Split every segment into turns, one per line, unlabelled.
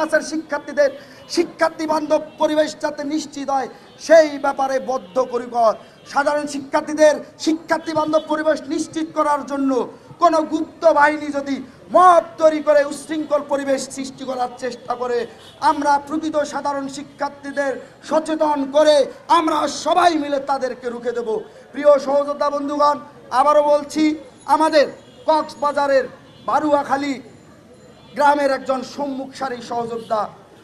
ক্যাম্পাসের শিক্ষার্থীদের শিক্ষার্থী বান্ধব পরিবেশ যাতে নিশ্চিত হয়, সেই ব্যাপারে বদ্ধপরিকর। সাধারণ শিক্ষার্থীদের শিক্ষার্থী বান্ধব পরিবেশ নিশ্চিত করার জন্য কোনো গুপ্ত বাহিনী যদি মব তৈরি করে উশৃঙ্খল পরিবেশ সৃষ্টি করার চেষ্টা করে, আমরা প্রকৃত সাধারণ শিক্ষার্থীদের সচেতন করে আমরা সবাই মিলে তাদেরকে রুখে দেব। প্রিয় সহযোদ্ধা বন্ধুগণ, আবারও বলছি, আমাদের কক্সবাজারের বারুয়াখালী গ্রামের একজন সম্মুখ সারির সহযোদ্ধা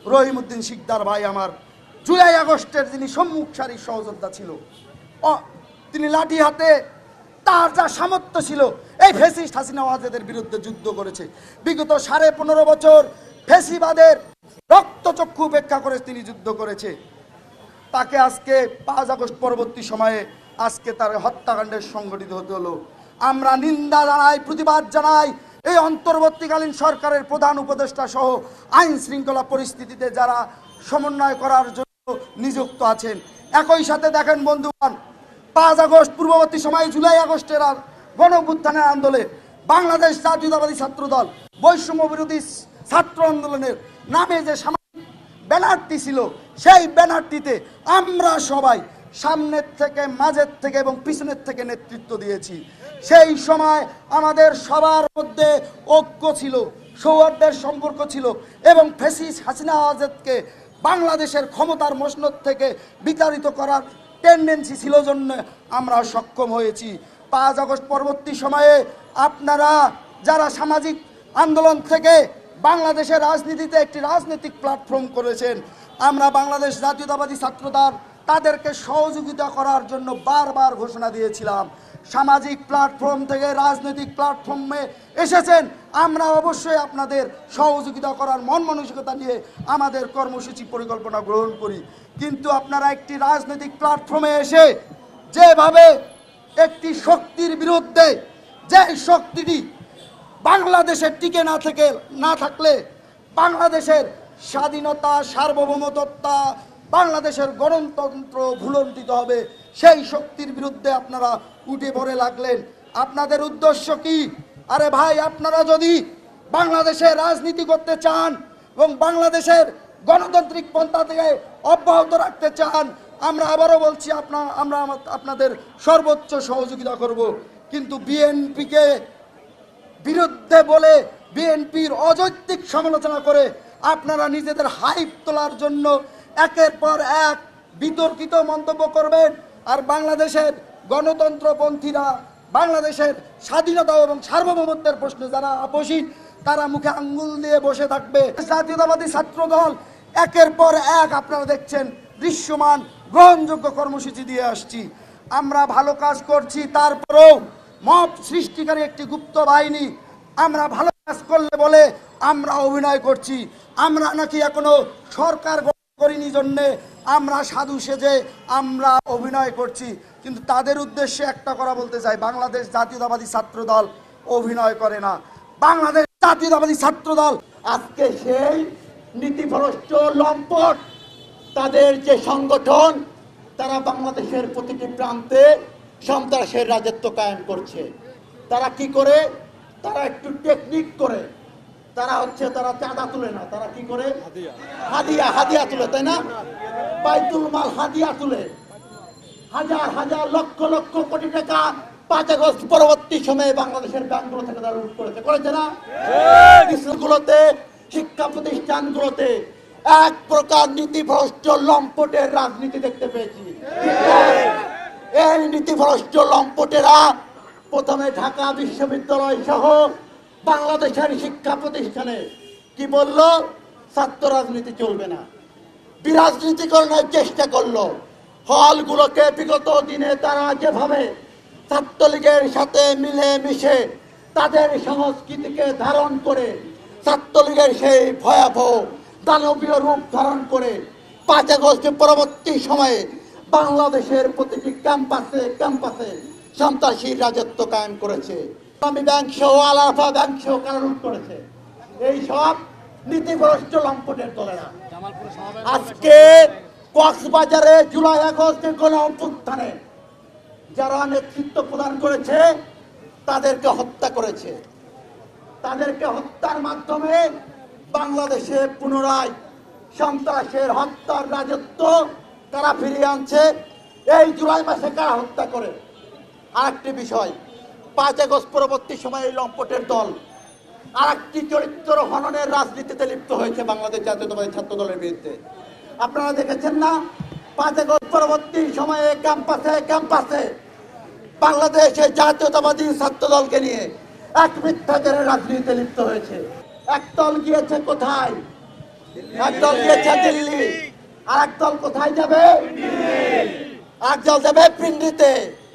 রহিমউদ্দিন শিকদার ভাই আমার। জুলাই আগস্টের যিনি সম্মুখ সারির সহযোদ্ধা ছিল তিনি লাঠি হাতে তার যা সামর্থ্য ছিল, এই ফেসিস্ট হাসিনা ওয়াজেদের বিরুদ্ধে যুদ্ধ করেছে। বিগত সাড়ে পনেরো বছর ফেসিবাদের রক্তচক্ষু উপেক্ষা করে তিনি যুদ্ধ করেছে। তাকে আজকে পাঁচ আগস্ট পরবর্তী সময়ে আজকে তার হত্যাকাণ্ডের সংগঠিত হতে হলো। আমরা নিন্দা জানাই, প্রতিবাদ জানাই এই অন্তর্বর্তীকালীন সরকারের প্রধান উপদেষ্টা সহ আইন শৃঙ্খলা পরিস্থিতিতে যারা সমন্বয় করার জন্য নিযুক্ত আছেন। একই সাথে দেখেন বন্ধুগণ, পাঁচ আগস্ট, পূর্ববর্তী সময়ে জুলাই আগস্টের আর গণ অভ্যুত্থানের আন্দোলনে বাংলাদেশ জাতীয়তাবাদী ছাত্র দল বৈষম্য বিরোধী ছাত্র আন্দোলনের নামে যে সামাজিক ব্যানারটি ছিল, সেই ব্যানারটিতে আমরা সবাই সামনের থেকে, মাঝের থেকে এবং পিছনের থেকে নেতৃত্ব দিয়েছি। সেই সময় আমাদের সবার মধ্যে ঐক্য ছিল, সৌহার্দ্যের সম্পর্ক ছিল এবং ফেসিস হাসিনা আজাদকে বাংলাদেশের ক্ষমতার মসনদ থেকে বিতাড়িত করার টেন্ডেন্সি ছিল জন্য আমরা সক্ষম হয়েছি। পাঁচ আগস্ট পরবর্তী সময়ে আপনারা যারা সামাজিক আন্দোলন থেকে বাংলাদেশের রাজনীতিতে একটি রাজনৈতিক প্ল্যাটফর্ম করেছেন, আমরা বাংলাদেশ জাতীয়তাবাদী ছাত্রদল তাদেরকে সহযোগিতা করার জন্য বারবার ঘোষণা দিয়েছিলাম। সামাজিক প্ল্যাটফর্ম থেকে রাজনৈতিক প্ল্যাটফর্মে এসেছেন। আমরা অবশ্যই আপনাদের সহযোগিতা করার মন মানসিকতা নিয়ে আমাদের কর্মসূচি পরিকল্পনা গ্রহণ করি। কিন্তু আপনারা একটি রাজনৈতিক প্ল্যাটফর্মে এসে যেভাবে একটি শক্তির বিরুদ্ধে যে শক্তিটি বাংলাদেশের টিকে না থেকে, না থাকলে বাংলাদেশের স্বাধীনতা সার্বভৌমতত্তা বাংলাদেশের গণতন্ত্র ভুলন্তিত হবে। সেই শক্তির বিরুদ্ধে আপনারা উঠে পড়ে লাগলেন। আপনাদের উদ্দেশ্য কি? আরে ভাই, আপনারা যদি বাংলাদেশে রাজনীতি করতে চান এবং বাংলাদেশের গণতান্ত্রিক পন্থা থেকে অব্যাহত রাখতে চান, আমরা আবারও বলছি আপনার আমরা আপনাদের সর্বোচ্চ সহযোগিতা করব। কিন্তু বিএনপিকে বিরুদ্ধে বলে বিএনপির অযৌক্তিক সমালোচনা করে আপনারা নিজেদের হাইপ তোলার জন্য একের পর এক বিতর্কিত মন্তব্য করবেন আর বাংলাদেশের গণতন্ত্রপন্থীরা, বাংলাদেশের স্বাধীনতা এবং সার্বভৌমত্বের প্রশ্ন যারা আপোষী, তারা মুখে আঙ্গুল দিয়ে বসে থাকবে। জাতীয়তাবাদী ছাত্র দল একের পর এক আপনারা দেখছেন দৃশ্যমান, গ্রহণযোগ্য কর্মসূচি দিয়ে আসছি। আমরা ভালো কাজ করছি, তারপরেও মব সৃষ্টিকারী একটি গুপ্ত বাহিনী আমরা ভালো কাজ করলে বলে আমরা অভিনয় করছি। আমরা নাকি এখনও সরকার করিনি জন্যে আমরা সাধু সেজে আমরা অভিনয় করছি। কিন্তু তাদের উদ্দেশ্যে একটা কথা বলতে চাই, বাংলাদেশ জাতীয়তাবাদী ছাত্র দল অভিনয় করে না। বাংলাদেশ জাতীয়তাবাদী ছাত্র দল
আজকে সেই নীতিভ্রষ্ট লম্পট, তাদের যে সংগঠন, তারা বাংলাদেশের প্রতিটি প্রান্তে সন্ত্রাসের রাজত্ব কায়েম করছে। তারা কি করে? তারা একটু টেকনিক করে। তারা হচ্ছে তারা চাঁদা তুলে না তারা কি করে? হাদিয়া। হাদিয়া তুলে তাই না? বাইতুল মাল হাদিয়া তুলে। হাজার হাজার লক্ষ লক্ষ কোটি টাকা পাঁচ আগস্ট পরবর্তী সময়ে বাংলাদেশের ব্যাংকগুলো থেকে তারা লুট করেছে। করেছে না? স্কুলগুলোতে শিক্ষা প্রতিষ্ঠানগুলোতে এক প্রকার নীতিভ্রষ্ট লম্পটের রাজনীতি দেখতে পেয়েছি। এই নীতিভ্রষ্ট লম্পটেরা প্রথমে ঢাকা বিশ্ববিদ্যালয় সহ বাংলাদেশের শিক্ষা প্রতিষ্ঠানে। কি বলল? ছাত্র রাজনীতি চলবে না। বিরাজনীতিকরণের চেষ্টা করল। হলগুলোকে বিগত দিনে তারা যেভাবে ছাত্রলীগের সাথে মিলে মিশে তাদের সংস্কৃতিকে ধারণ করে, ছাত্রলীগের সেই ভয়াবহ দানবীয় রূপ ধারণ করে, পাঁচ আগস্টের পরবর্তী সময়ে বাংলাদেশের প্রতিটি ক্যাম্পাসে ক্যাম্পাসে সন্ত্রাসী রাজত্ব কায়েম করেছে। ইসলামী ব্যাংক সহ আলাফা ব্যাংক সহ কারণ করেছে। এই সব নীতিগ্রস্ত লম্পটের দলেরা। আজকে কক্সবাজারে জুলাই আগস্টে কোন অভ্যুত্থানে যারা নেতৃত্ব প্রদান করেছে, তাদেরকে হত্যা করেছে। তাদেরকে হত্যার মাধ্যমে বাংলাদেশে পুনরায় সন্ত্রাসের, হত্যার রাজত্ব কারা ফিরিয়ে আনছে, এই জুলাই মাসে কারা হত্যা করে? আরেকটি বিষয় পাঁচ আগস্ট পরবর্তী সময়ে লম্পটের দল আরেকটি চরিত্র হননের রাজনীতিতে লিপ্ত হয়েছে বাংলাদেশ জাতীয়তাবাদী ছাত্র দলের বিরুদ্ধে। আপনারা দেখেছেন না? পাঁচ আগস্ট পরবর্তী সময়ে ক্যাম্পাসে ক্যাম্পাসে বাংলাদেশে জাতীয়তাবাদী ছাত্র দলকে নিয়ে এক মিথ্যাচারের রাজনীতিতে লিপ্ত হয়েছে। একদল গিয়েছে কোথায়? একদল গিয়েছে দিল্লি। আর একদল কোথায় যাবে? একদল যাবে পিন্ডিতে। আর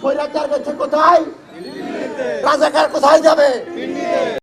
স্বৈরাচার গেছে কোথায়? রাজাকার কোথায় যাবে?